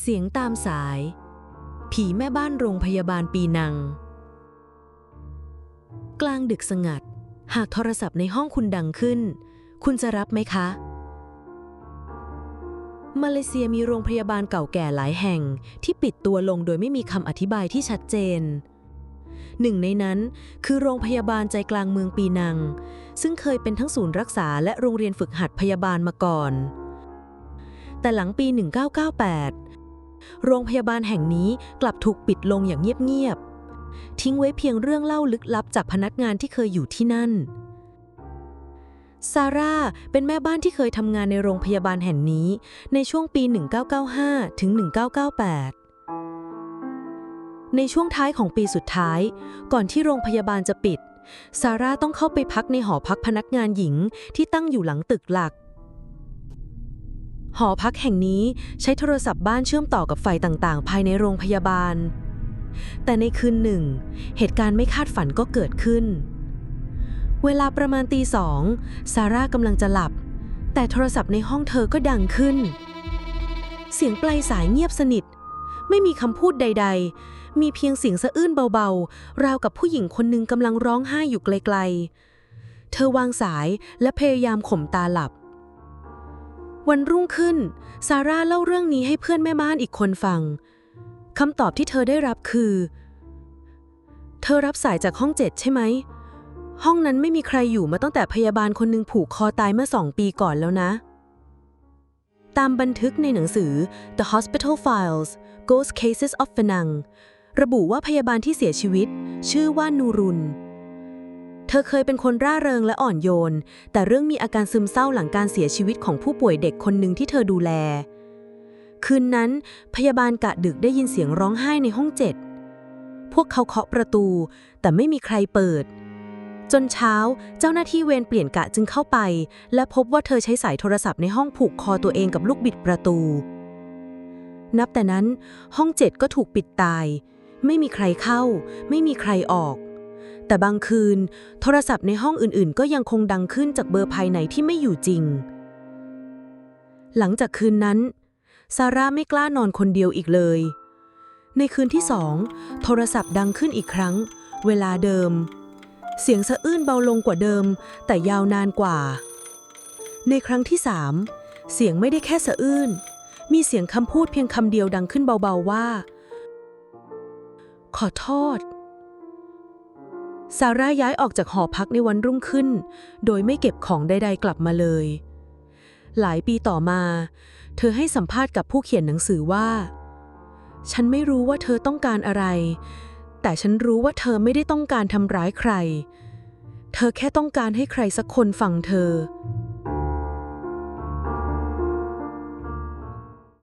เสียงตามสาย ผีแม่บ้านโรงพยาบาลปีนัง กลางดึกสงัด หากโทรศัพท์ในห้องคุณดังขึ้น คุณจะรับไหมคะ มาเลเซียมีโรงพยาบาลเก่าแก่หลายแห่งที่ปิดตัวลงโดยไม่มีคำอธิบายที่ชัดเจน หนึ่งในนั้นคือโรงพยาบาลใจกลางเมืองปีนัง ซึ่งเคยเป็นทั้งศูนย์รักษาและโรงเรียนฝึกหัดพยาบาลมาก่อนแต่หลังปี 1998 โรงพยาบาลแห่งนี้กลับถูกปิดลงอย่างเงียบๆ ทิ้งไว้เพียงเรื่องเล่าลึกลับจากพนักงานที่เคยอยู่ที่นั่น ซาร่าเป็นแม่บ้านที่เคยทำงานในโรงพยาบาลแห่งนี้ ในช่วงปี 1995 ถึง 1998ในช่วงท้ายของปีสุดท้าย ก่อนที่โรงพยาบาลจะปิด ซาร่าต้องเข้าไปพักในหอพักพนักงานหญิงที่ตั้งอยู่หลังตึกหลัก หอพักแห่งนี้ใช้โทรศัพท์บ้านเชื่อมต่อกับไฟต่างๆ ภายในโรงพยาบาล แต่ในคืนหนึ่ง เหตุการณ์ไม่คาดฝันก็เกิดขึ้น เวลาประมาณตีสองซาร่ากำลังจะหลับ แต่โทรศัพท์ในห้องเธอก็ดังขึ้น เสียงปลายสายเงียบสนิท ไม่มีคำพูดใด ๆ มีเพียงเสียงสะอื้นเบาๆ ราวกับผู้หญิงคนหนึ่งกำลังร้องไห้อยู่ไกลๆ เธอวางสายและพยายามข่มตาหลับ วันรุ่งขึ้น ซาร่าเล่าเรื่องนี้ให้เพื่อนแม่บ้านอีกคนฟัง คำตอบที่เธอได้รับคือ เธอรับสายจากห้องเจ็ดใช่ไหม ห้องนั้นไม่มีใครอยู่มาตั้งแต่พยาบาลคนหนึ่งผูกคอตายเมื่อสองปีก่อนแล้วนะ ตามบันทึกในหนังสือ The Hospital Files Ghost Cases of Penang ระบุว่าพยาบาลที่เสียชีวิต ชื่อว่านูรุน ธอเคยเป็นคนร่าเริงและอ่อนโยน แต่เรื่องมีอาการซึมเศร้าหลังการเสียชีวิตของผู้ป่วยเด็กคนหนึ่งที่เธอดูแล คืนนั้น พยาบาลกะดึกได้ยินเสียงร้องไห้ในห้องเจ็ด พวกเขาเคาะประตู แต่ไม่มีใครเปิด จนเช้าเจ้าหน้าที่เวรเปลี่ยนกะจึงเข้าไป และพบว่าเธอใช้สายโทรศัพท์ในห้องผูกคอตัวเองกับลูกบิดประตู นับแต่นั้นห้องเจ็ดก็ถูกปิดตาย ไม่มีใครเข้า ไม่มีใครออก แต่บางคืน โทรศัพท์ในห้องอื่นๆ ก็ยังคงดังขึ้นจากเบอร์ภายในที่ไม่อยู่จริง หลังจากคืนนั้น ซาร่าไม่กล้านอนคนเดียวอีกเลย ในคืนที่สองโทรศัพท์ดังขึ้นอีกครั้ง เวลาเดิม เสียงสะอื้นเบาลงกว่าเดิม แต่ยาวนานกว่า ในครั้งที่สามเสียงไม่ได้แค่สะอื้น มีเสียงคำพูดเพียงคำเดียวดังขึ้นเบาๆว่า ขอโทษ ซาร่าย้ายออกจากหอพักในวันรุ่งขึ้น โดยไม่เก็บของใดๆกลับมาเลย หลายปีต่อมา เธอให้สัมภาษณ์กับผู้เขียนหนังสือว่า ฉันไม่รู้ว่าเธอต้องการอะไร แต่ฉันรู้ว่าเธอไม่ได้ต้องการทำร้ายใคร เธอแค่ต้องการให้ใครสักคนฟังเธอ